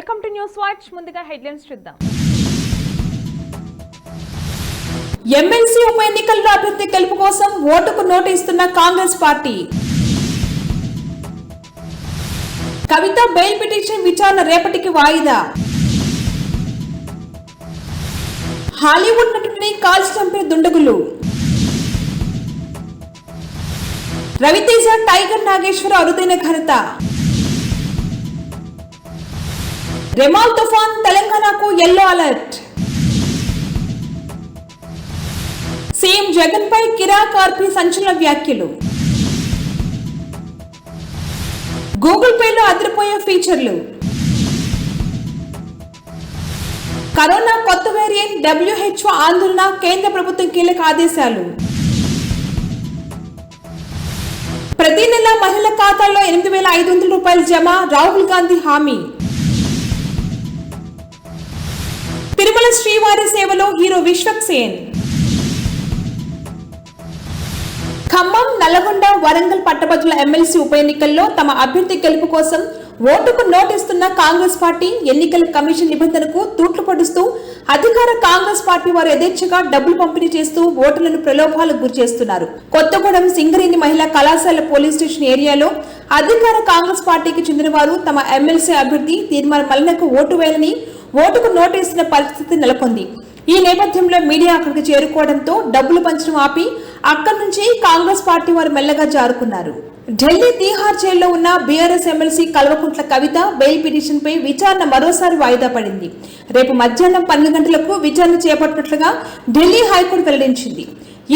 Welcome to news watch. ముందుగా headlines చూద్దాం. MLC ఉప ఎన్నికల్లో అభ్యర్థి గెలుపు కోసం ఓటుకు నోటు ఇస్తున్న Congress party. Kavitha bail petition విచారణ రేపటికి వాయిదా. హాలీవుడ్ నటుడిని కాల్చి చంపిన దుండగులు. రవితేజ టైగర్ నాగేశ్వర అరుదైన ఘనత. రెమాల్ తుఫాన్ తెలంగాణకు ఎల్లో అలర్ట్ సీఎం జగన్ పై కిరా కార్పి సంచలన వ్యాఖ్యలు గూగుల్ పేలో అదిరిపోయే ఫీచర్లు కరోనా కొత్త వేరియంట్ డబ్ల్యూహెచ్ఓ ఆందోళన కేంద్ర ప్రభుత్వం కీలక ఆదేశాలు. ప్రతి నెల మహిళల ఖాతాల్లో ఎనిమిది వేల ఐదు వందల రూపాయలు జమ రాహుల్ గాంధీ హామీ. తిరుమల శ్రీవారి సేవలో హీరో విశ్వక్ సేన్. ఖమ్మం నల్లగొండ వరంగల్ పట్టభద్రుల ఎమ్మెల్సీ ఉప ఎన్నికల్లో తమ అభ్యర్థి గెలుపు కోసం ఓటుకు నోటిస్తున్న కాంగ్రెస్ పార్టీ ఎన్నికల కమిషన్ నిబంధనకు తూట్లు పడుస్తూ అధికార కాంగ్రెస్ పార్టీ వారు యథేచ్ఛగా డబ్బులు పంపిణీ చేస్తూ ఓటర్లను ప్రలోభాలకు గురి చేస్తున్నారు. కొత్తగూడెం సింగరేణి మహిళా కళాశాల పోలీస్ స్టేషన్ ఏరియాలో అధికార కాంగ్రెస్ పార్టీకి చెందిన వారు తమ ఎమ్మెల్సీ అభ్యర్థి తీర్మాన మల్లనకు ఓటు వేయాలని ఓటుకు నోటేసిన పరిస్థితి నెలకొంది. ఈ నేపథ్యంలో మీడియా అక్కడికి చేరుకోవడంతో డబ్బులు పంచడం ఆపి అక్కడి నుంచి కాంగ్రెస్ పార్టీ వారు మెల్లగా జారుకున్నారు. ఢిల్లీ తీహార్ జైల్లో ఉన్న BRS MLC Kalvakuntla Kavitha bail petition పై విచారణ మరోసారి వాయిదా పడింది. రేపు మధ్యాహ్నం పన్నెండు గంటలకు విచారణ చేపట్టినట్లుగా ఢిల్లీ హైకోర్టు వెల్లడించింది.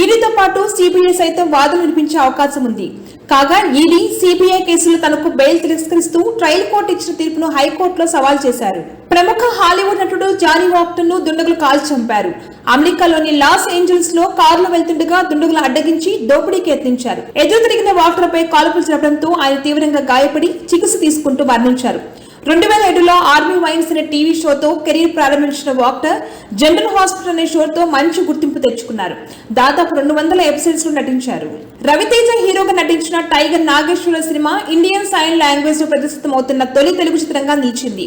ఈడీతో పాటు సిబిఐ సైతం వాదన వినిపించే అవకాశం ఉంది. కాగా ఈడీ సిబిఐ కేసులు తనకు బెయిల్ తిరస్కరిస్తూ ట్రయల్ కోర్టు ఇచ్చిన తీర్పును హైకోర్టులో సవాల్ చేశారు. ప్రముఖ హాలీవుడ్ నటుడు జానీ వాక్టన్ను దుండగులు కాల్చి చంపారు. అమెరికాలోని లాస్ ఏంజల్స్లో కారులో వెళ్తుండగా దుండగులు అడ్డగించి దోపిడీకి యత్నించారు. ఎదురు తిరిగిన వాక్టర్ పై కాల్పులు జరపడంతో ఆయన తీవ్రంగా గాయపడి చికిత్స తీసుకుంటూ మరణించారు. రెండు వేల ఏడులో ఆర్మీ వైన్స్ అనే టీవీ షోతో కెరీర్ ప్రారంభించిన వాక్టర్ జనరల్ హాస్పిటల్ అనే షోతో మంచి గుర్తింపు తెచ్చుకున్నారు. దాదాపు రెండు వందల ఎపిసోడ్స్లో నటించారు. రవితేజ హీరోగా నటించిన tiger Nageswara cinema Indian sign లాంగ్వేజ్లో ప్రదర్శితమవుతున్న తొలి తెలుగు చిత్రంగా నిలిచింది.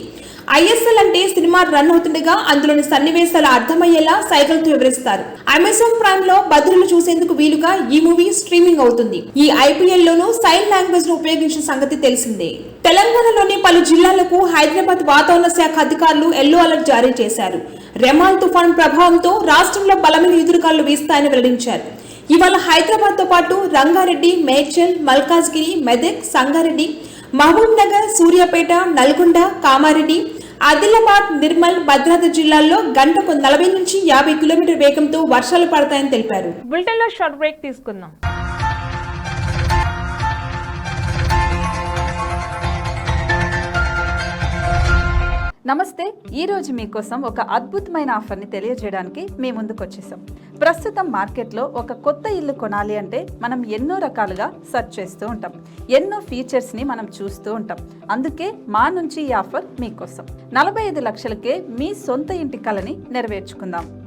ఐఎస్ఎల్ అంటే సినిమా రన్ అవుతుండగా అందులోని సన్నివేశాలు అర్థమయ్యేలా సైకిల్తో వివరిస్తారు. అమెజాన్ ప్రైమ్లో బద్రులు చూసేందుకు వీలుగా ఈ మూవీ స్ట్రీమింగ్ అవుతుంది. ఈ ఐపీఎల్ లోనూ సైన్ లాంగ్వేజ్ను ఉపయోగించిన సంగతి తెలిసిందే. తెలంగాణలోని పలు జిల్లాలకు హైదరాబాద్ వాతావరణ శాఖ అధికారులు ఎల్లో అలర్ట్ జారీ చేశారు. రెమాల్ తుఫాన్ ప్రభావంతో రాష్ట్రంలో బలమైన ఎదురుగాలు వీస్తాయని వెల్లడించారు. ఇవాళ హైదరాబాద్తో పాటు రంగారెడ్డి మేడ్చల్ మల్కాజ్గిరి మెదక్ సంగారెడ్డి మహబూబ్ నగర్ సూర్యాపేట నల్గొండ కామారెడ్డి ఆదిలాబాద్ నిర్మల్ భద్రాద్రి జిల్లాల్లో గంటకు నలభై నుంచి యాభై కిలోమీటర్ వేగంతో వర్షాలు పడతాయని తెలిపారు. బులెటిన్లో షార్ట్ బ్రేక్ తీసుకుందాం. నమస్తే ఈ రోజు మీకోసం ఒక అద్భుతమైన ఆఫర్ని తెలియజేయడానికి మీ ముందుకు వచ్చేసాం ప్రస్తుతం మార్కెట్లో ఒక కొత్త ఇల్లు కొనాలి అంటే మనం ఎన్నో రకాలుగా సెర్చ్ చేస్తూ ఉంటాం. ఎన్నో ఫీచర్స్ని మనం చూస్తూ ఉంటాం. అందుకే మా నుంచి ఈ ఆఫర్ మీకోసం. నలభై ఐదు లక్షలకే మీ సొంత ఇంటి కలని నెరవేర్చుకుందాం.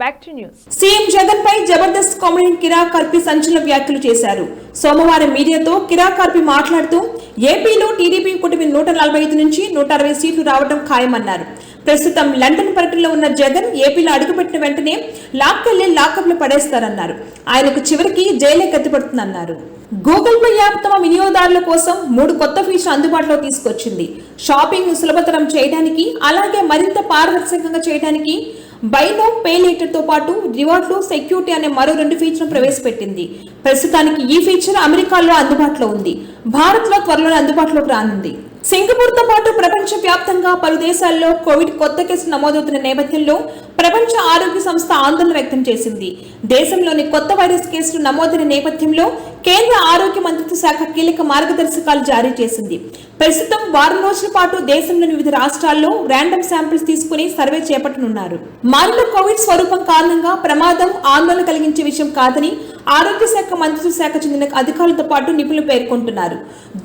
Back to news CM Jagan pi Jabardasth comedy కిరా కార్పి సంచలన వ్యాఖ్యలు చేశారు. సోమవారం మీడియాతో కిరా కార్పి మాట్లాడుతూ ఏపీలో టీడీపీ కూటమి నూట నలభై ఐదు నుంచి నూట అరవై సీట్లు రావడం ఖాయమన్నారు. ప్రస్తుతం లండన్ పర్యటనలో ఉన్న జగన్ ఏపీలో అడుగుపెట్టిన వెంటనే లాక్కెళ్ళి లాకప్లో పడేస్తారన్నారు. ఆయనకు చివరికి జైలే కత్తిపడుతుందన్నారు గూగుల్ పే యాప్ తమ వినియోగదారుల కోసం మూడు కొత్త ఫీచర్ అందుబాటులో తీసుకొచ్చింది. షాపింగ్ సులభతరం చేయడానికి అలాగే మరింత పారదర్శకంగా చేయడానికి బైలో పే తో పాటు రివార్డ్లో సెక్యూరిటీ అనే మరో రెండు ఫీచర్ను ప్రవేశపెట్టింది. ప్రస్తుతానికి ఈ ఫీచర్ అమెరికాలో అందుబాటులో ఉంది. భారత్ త్వరలో త్వరలోనే అందుబాటులోకి రానుంది. సింగపూర్తో పాటు ప్రపంచ వ్యాప్తంగా పలు దేశాల్లో కోవిడ్ కొత్త కేసులు నమోదవుతున్న నేపథ్యంలో ప్రపంచ ఆరోగ్య సంస్థ ఆందోళన వ్యక్తం చేసింది. దేశంలోని కొత్త వైరస్ కేసులు నమోదైన నేపథ్యంలో కేంద్ర ఆరోగ్య మంత్రిత్వ శాఖ కీలక మార్గదర్శకాలు జారీ చేసింది. ప్రస్తుతం వారం రోజుల పాటు దేశంలోని వివిధ రాష్ట్రాల్లో ర్యాండమ్ శాంపిల్స్ తీసుకుని సర్వే చేపట్టనున్నారు. మారిన కోవిడ్ స్వరూపం కారణంగా ప్రమాదం ఆందోళన కలిగించే విషయం కాదని ఆరోగ్య శాఖ మంత్రిత్వ శాఖ చెందిన అధికారులతో పాటు నిపుణులు పేర్కొంటున్నారు.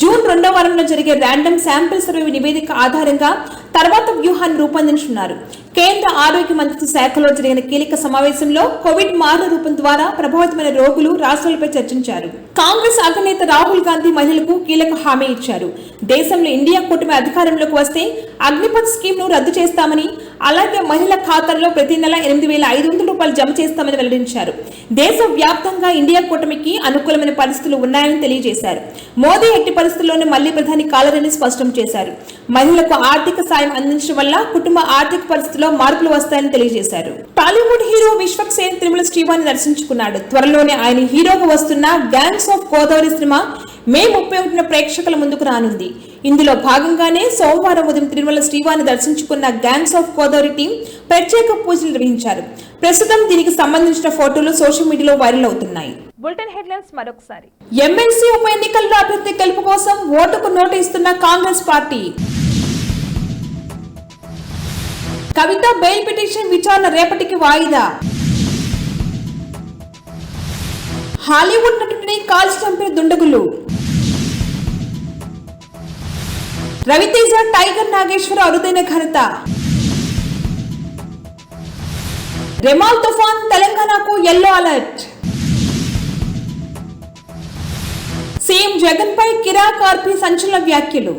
జూన్ రెండో వారంలో జరిగే ర్యాండమ్ శాంపిల్ సర్వే నివేదిక ఆధారంగా తర్వాత వ్యూహాన్ని రూపొందించున్నారు. కేంద్ర ఆరోగ్య మంత్రిత్వ శాఖలో జరిగిన కీలక సమావేశంలో కోవిడ్ మారణ రూపం ద్వారా ప్రభావితమైన రోగులు రాష్ట్రాలపై చర్చించారు. కాంగ్రెస్ అగ్రనేత రాహుల్ గాంధీ మహిళలకు కీలక హామీ ఇచ్చారు. దేశంలో ఇండియా కూటమి అధికారంలోకి వస్తే అగ్నిపథ్ స్కీమ్ను రద్దు చేస్తామని అలాగే మహిళల ఖాతాల్లో ప్రతి నెల ఎనిమిది వేల ఐదు వందల రూపాయలు జమ చేస్తామని వెల్లడించారు. దేశ వ్యాప్తంగా ఇండియా కూటమికి అనుకూలమైన పరిస్థితులు ఉన్నాయని తెలియజేశారు. మోదీ ఎట్టి పరిస్థితుల్లోనే మళ్ళీ ప్రధాని కాలరని స్పష్టం చేశారు. మహిళలకు ఆర్థిక సాయం అందించడం వల్ల కుటుంబ ఆర్థిక పరిస్థితిలో మార్పులు వస్తాయని తెలియజేశారు. టాలీవుడ్ హీరో విశ్వక్ సేన్ తిరుమల శ్రీవాణి దర్శించుకున్నాడు. త్వరలోనే ఆయన హీరోగా వస్తున్న gangs of Godavari cinema May ముప్పై ఒకటిన ప్రేక్షకుల ముందుకు రానుంది. ఇందులో భాగంగానే సోమవారం ఉదయం తిరుమల శ్రీవారిని దర్శించుకున్న గ్యాంగ్స్ ఆఫ్ గోదావరి టీం ప్రత్యేక పూజలు నిర్వహించారు. ప్రస్తుతం దీనికి సంబంధించిన ఫోటోలు సోషల్ మీడియాలో వైరల్ అవుతున్నాయి. బులెటిన్ హెడ్లైన్స్ మరొకసారి. ఎమ్మెల్సీ ఉప ఎన్నికల్లో అభ్యర్థి గెలుపు కోసం ఓటుకు నోటు ఇస్తున్న Congress party. Kavitha bail petition విచారణ రేపటికి వాయిదా? హాలీవుడ్ నటుడిని కాల్చి చంపిన దుండగులు. రవితేజ టైగర్ నాగేశ్వర అరుదైన ఘనత. రెమాల్ తుఫాన్ తెలంగాణకు ఎల్లో అలర్ట్ సీఎం జగన్ పై కిరా కార్పి సంచలన వ్యాఖ్యలు.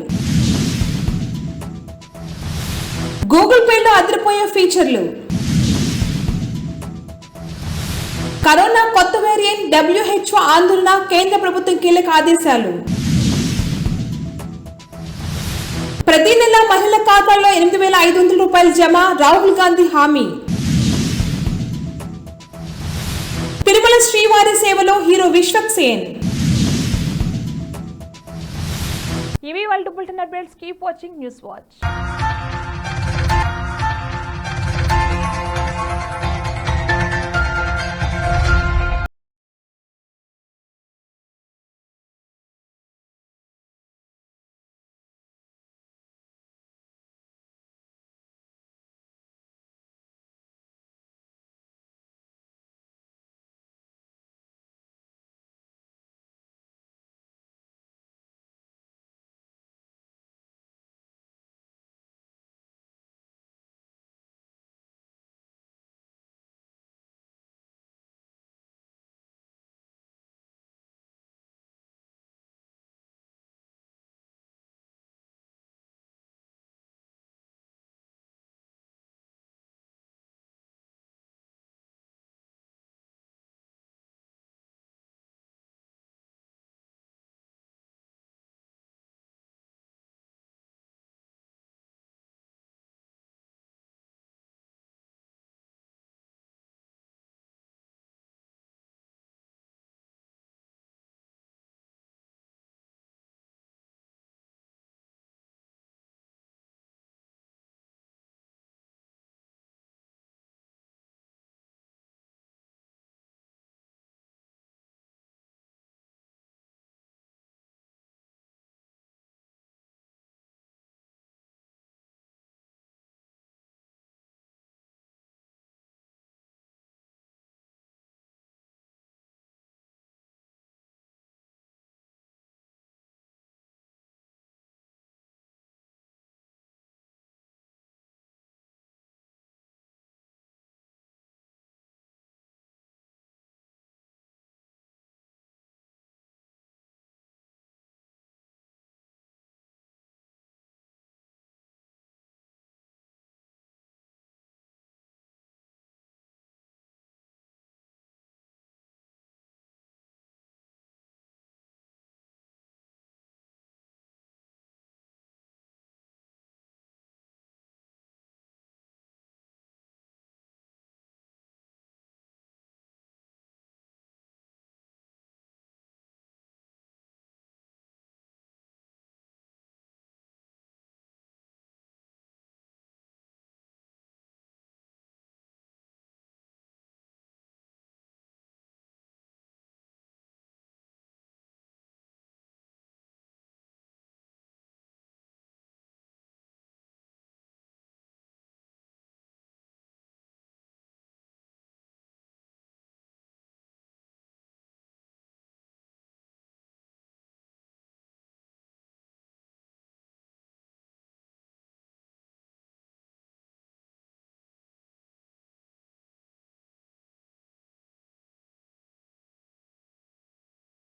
గూగుల్ పేలో అదిరిపోయే ఫీచర్లు. కరోనా కొత్త వేరియంట్ డబ్ల్యూహెచ్ఓ ఆందోళన కేంద్ర ప్రభుత్వం కీలక ఆదేశాలు. ప్రతి నెల మహిళల ఖాతాల్లో ఎనిమిది వేల ఐదు వందల రూపాయలు జమ రాహుల్ గాంధీ హామీ. తిరుమల శ్రీవారి సేవలో హీరో విశ్వక్ సేన్. ఇవి వాళ్ళ bulletin updates. Keep watching news watch.